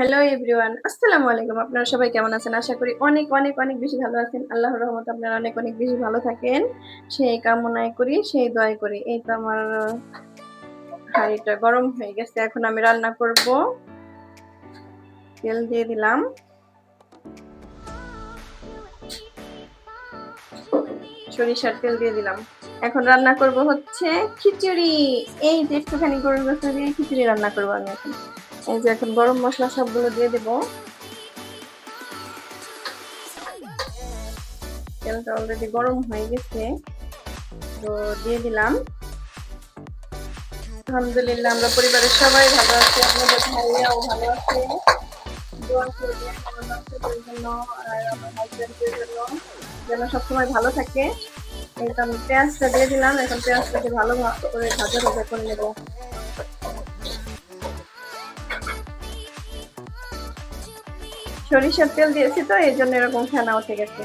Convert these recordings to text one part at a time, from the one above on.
Hello everyone আসসালামু আলাইকুম। আপনারা সবাই কেমন আছেন? আশা করি অনেক অনেক অনেক বেশি ভালো আছেন। আল্লাহর রহমত আপনারা অনেক অনেক বেশি ভালো থাকেন। সেই কামনায় করি, সেই দোয়াই করি। এই তো আমার হাঁড়িটা গরম হয়ে গেছে। এখন আমি রান্না করব। তেল দিয়ে দিলাম। সরিষার তেল দিয়ে দিলাম। এখন রান্না করব হচ্ছে খিচুড়ি। এই যে একটুখানি গরুর গোস্ত দিয়ে খিচুড়ি রান্না করব আমি এখন। এই যে এখন গরম মশলা সবগুলো দিয়ে দেব। তেলটা অলরেডি গরম হয়ে গেছে। তো দিয়ে দিলাম। আলহামদুলিল্লাহ, আমরা পরিবারের সবাই ভালো আছি, আপনাদের ভাইয়াও ভালো আছে। যেন সবসময় ভালো থাকে। এই পেঁয়াজটা দিয়ে দিলাম, এখন পেঁয়াজটাকে ভালো করে ভাজা ভাজা করে নেব। সরিষার তেল দিয়েছি তো, এই জন্য এরকম ফেনা উঠে গেছে।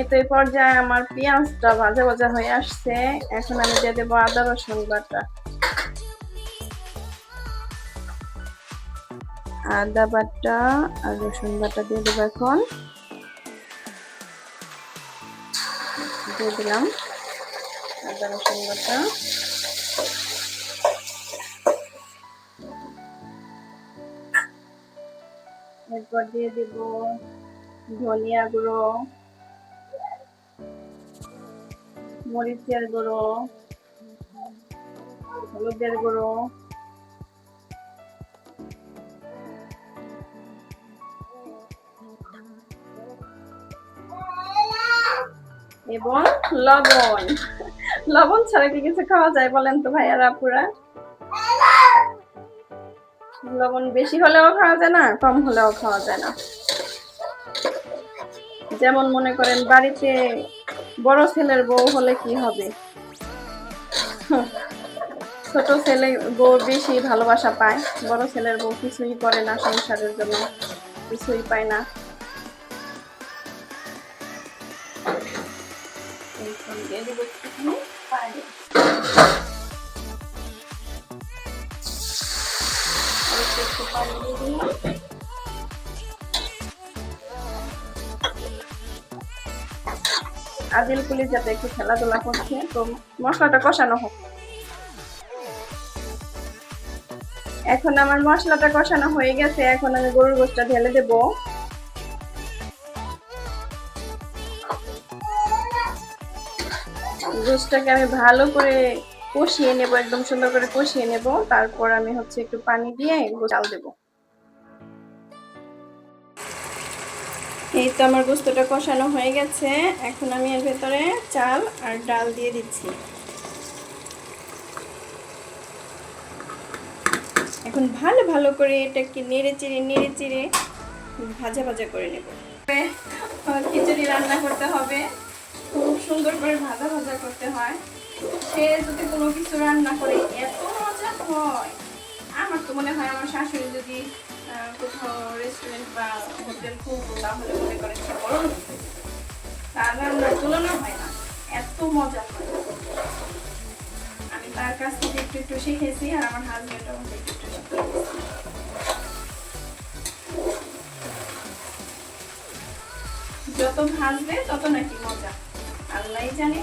এতে পর্যায়ে আমার পেঁয়াজটা ভাজা ভাজা হয়ে আসছে। এখন আমি দিয়ে দেবো আদা, রসুন বাটা। আদা বাটা আর রসুন বাটা দিয়ে দেবো এখন। দিয়ে দিলাম আদা, রসুন বাটা। এরপর দিয়ে দেব, ধনিয়া গুঁড়ো, মরিচের গুঁড়ো, হলুদের গুঁড়ো, এবং লবণ। লবণ ছাড়া কি কিছু খাওয়া যায় বলেন তো ভাইয়ারা আপুরা? লবণ বেশি হলেও খাওয়া যায় না, কম হলেও খাওয়া যায় না। যেমন মনে করেন বাড়িতে বড় ছেলের বউ হলে কি হবে? ছোট ছেলে বউ বেশি ভালোবাসা পায়, বড় ছেলের বউ কিছুই করে না সংসারের জন্য, কিছুই পায় না। দিয়ে আদিল পুলি যাতে একটু খেলাধুলা করছে, তো মশলাটা কষানো হোক। এখন আমার মশলাটা কষানো হয়ে গেছে, এখন আমি গরুর গোষ্ঠটা ঢেলে দেব। গোষ্ঠটাকে আমি ভালো করে কষিয়ে নেব, একদম সুন্দর করে কষিয়ে নেব। তারপর আমি হচ্ছে একটু পানি দিয়ে চাল দেব। এই তো আমার গোস্তটা কষানো হয়ে গেছে। এখন আমি এর ভেতরে চাল আর ডাল দিয়ে দিচ্ছি। এখন ভালো ভালো করে এটাকে নেড়ে চেড়ে নেড়ে চেড়ে ভাজা ভাজা করে নেব। খিচুড়ি রান্না করতে হবে। খুব সুন্দর করে ভাজা ভাজা করতে হয়। সে যদি কোনো কিছু রান্না করে, এত মজা হয়। আমার তো মনে হয় আমার শাশুড়ি যদি রেস্টুরেন্ট বা হোটেল তাহলে মনে করেন হয় না এত মজা আমি তার কাছ থেকে একটু একটু শিখেছি আমার একটু যত ভাজবে তত নাকি মজা। আল্লাহ জানে।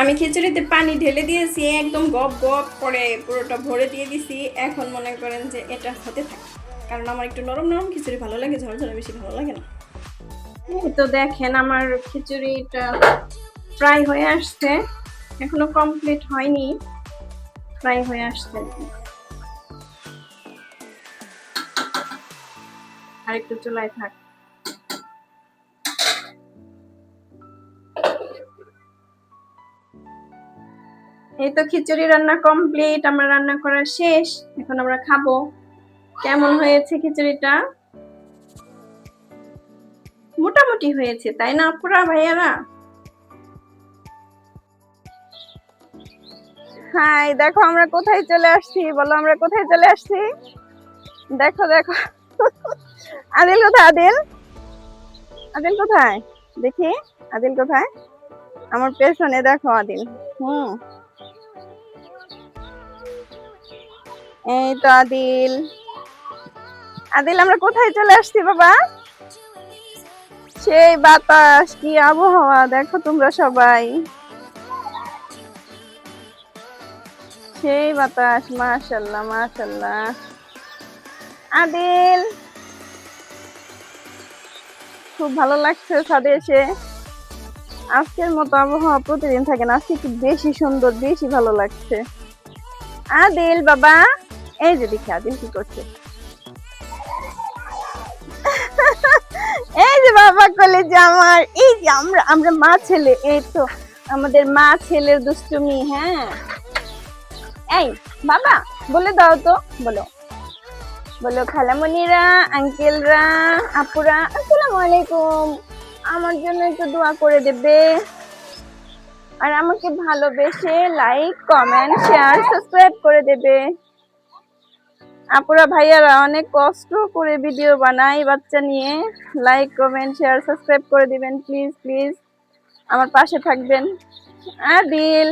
আমি খিচুড়িতে পানি ঢেলে দিয়েছি, একদম গপ গপ করে পুরোটা ভরে দিয়ে দিছি। এখন মনে করেন যে এটা হতে থাকে। কারণ আমার একটু নরম নরম খিচুড়ি ভালো লাগে, ঝরঝরে বেশি ভালো লাগে না। তো দেখেন আমার খিচুড়িটা প্রায় হয়ে আসছে। এখনও কমপ্লিট হয়নি প্রায় হয়ে আসছে। আর একটু চুলায় থাক। এই তো খিচুড়ি রান্না কমপ্লিট আমরা রান্না করা শেষ। এখন আমরা খাব। কেমন হয়েছে খিচুড়িটা? মোটামুটি হয়েছে, তাই না আপুরা, ভাইয়ারা? হাই, দেখো আমরা কোথায় চলে আসছি, বলো আমরা কোথায় চলে আসছি? দেখো দেখো। আদিল কোথায়, আদিল? আদিল কোথায়? দেখি, আদিল কোথায়? আমার পেছনে দেখো আদিল। হুম। এই তো আদিল। আদিল, আমরা কোথায় চলে আসছি বাবা? সেই বাতাস, কি আবহাওয়া, দেখো তোমরা সবাই। সেই বাতাস, মাশাল্লাহ মাশাল্লাহ। আদিল, খুব ভালো লাগছে ছাদে এসে। আজকের মতো আবহাওয়া প্রতিদিন থাকে না, আজকে একটু বেশি সুন্দর, বেশি ভালো লাগছে। আদিল, বাবা। এই যে দেখি আদিল কি করছে। এই যে বাবা কলে যে আমার, এই যে আমরা আমরা মা ছেলে, এই তো আমাদের মা ছেলের দুষ্টুমি হ্যাঁ। এই বাবা, বলে দাও তো, বলো। বলো খালামণিরা, আঙ্কেলরা, আপুরা আসসালামু আলাইকুম আমার জন্য একটু দোয়া করে দেবে। আর আমাকে ভালোবেসে লাইক কমেন্ট শেয়ার সাবস্ক্রাইব করে দেবে। আপুরা ভাইয়ারা, অনেক কষ্ট করে ভিডিও বানাই বাচ্চা নিয়ে। লাইক কমেন্ট শেয়ার সাবস্ক্রাইব করে দিবেন প্লিজ প্লিজ আমার পাশে থাকবেন আদিল।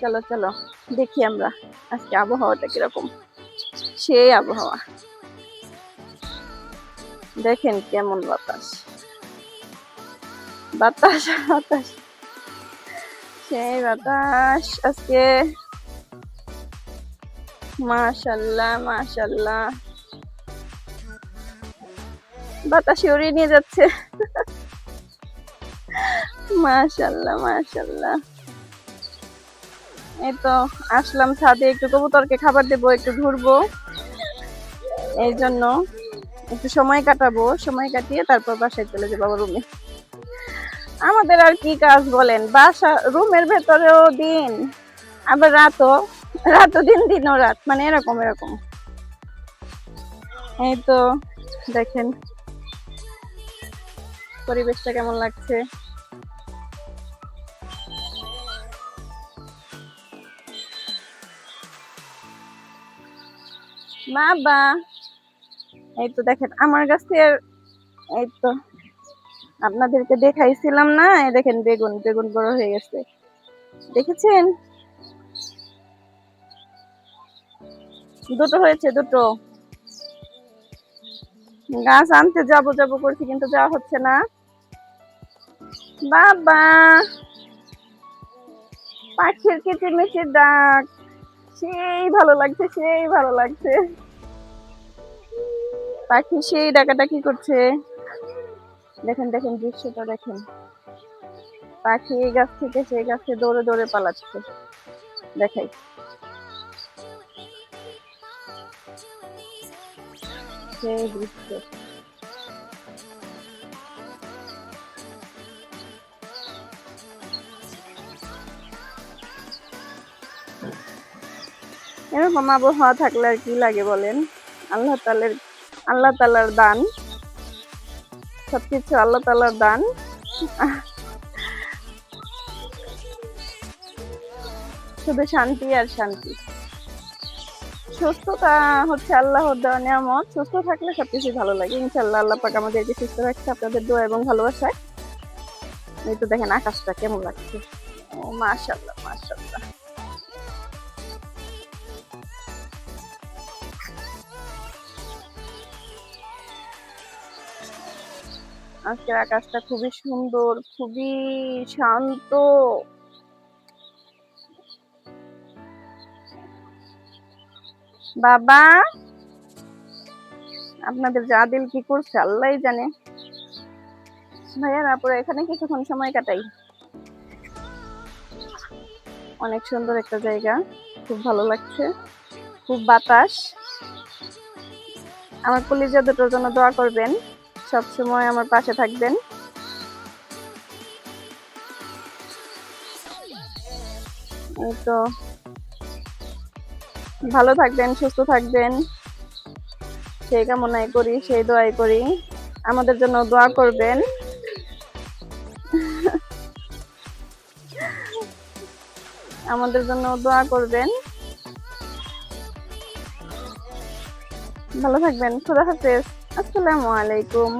চলো চলো, দেখি আমরা আজকে আবহাওয়াটা কীরকম। সেই আবহাওয়া। দেখেন কেমন বাতাস। বাতাস বাতাস। সেই বাতাস আজকে মাশাল্লাহ মাশাল্লাহ। বাতাসে উড়িয়ে নিয়ে যাচ্ছে। মাশাল্লাহ মাশাল্লাহ। এই তো আসলাম ছাদে, একটু কবুতরকে খাবার দেবো, একটু ঘুরবো। এই জন্য একটু সময় কাটাবো, সময় কাটিয়ে তারপর বাসায় চলে যাব রুমে। আমাদের আর কি কাজ বলেন? বাসা, রুমের ভেতরেও দিন, আবার রাতও। রাতও দিন দিনও রাত মানে এরকম এরকম। এই তো, দেখেন। পরিবেশটা কেমন লাগছে? বাবা এই তো দেখেন, আমার গাছের এই তো। আপনাদেরকে দেখাইছিলাম না দেখেন বেগুন বেগুন বড় হয়ে গেছে। দেখেছেন? দুটো হয়েছে, দুটো। গাছ আনতে যাব যাব করছি, কিন্তু যাওয়া হচ্ছে না। বাবা! পাখির কিচিরমিচির ডাক। সেই ভালো লাগছে, সেই ভালো লাগছে। পাখি সেই ডাকাটা কি করছে। দেখেন দেখেন দৃশ্যটা, দেখেন। পাখি এই গাছ থেকে সেই গাছে দৌড়ে দৌড়ে পালাচ্ছে। দেখাই। সেই দৃশ্য এরকম আবহাওয়া থাকলে আর কি লাগে বলেন? আল্লাহ তালের আল্লাহ তালার দান। সবকিছু আল্লাহ তালার দান। শুধু শান্তি আর শান্তি। সুস্থতা হচ্ছে আল্লাহর দেওয়া নিয়ামত। সুস্থ থাকলে সবকিছু ভালো লাগে। ইনশাল্লাহ আল্লাহ পাক আমাদেরকে সুস্থ রাখছে, আপনাদের দোয়া এবং ভালোবাসায়। এই তো দেখেন আকাশটা কেমন লাগছে। ও মাশাল্লাহ মাশাল্লাহ আজকের আকাশটা খুবই সুন্দর, খুবই শান্ত। বাবা, আপনাদের যা জাদিল কি করছে আল্লাহ জানে। ভাইয়া আপুরা এখানে কিছুক্ষণ সময় কাটাই। অনেক সুন্দর একটা জায়গা, খুব ভালো লাগছে, খুব বাতাস। আমার কলিজা দুটোর জন্য দোয়া করবেন, সব সময় আমার পাশে থাকবেন। এই তো ভালো থাকবেন, সুস্থ থাকবেন। সেই কামনাই করি, সেই দোয়াই করি। আমাদের জন্য দোয়া করবেন। আমাদের জন্য দোয়া করবেন। ভালো থাকবেন, খুদা হাফেজ। আসসালামু আলাইকুম।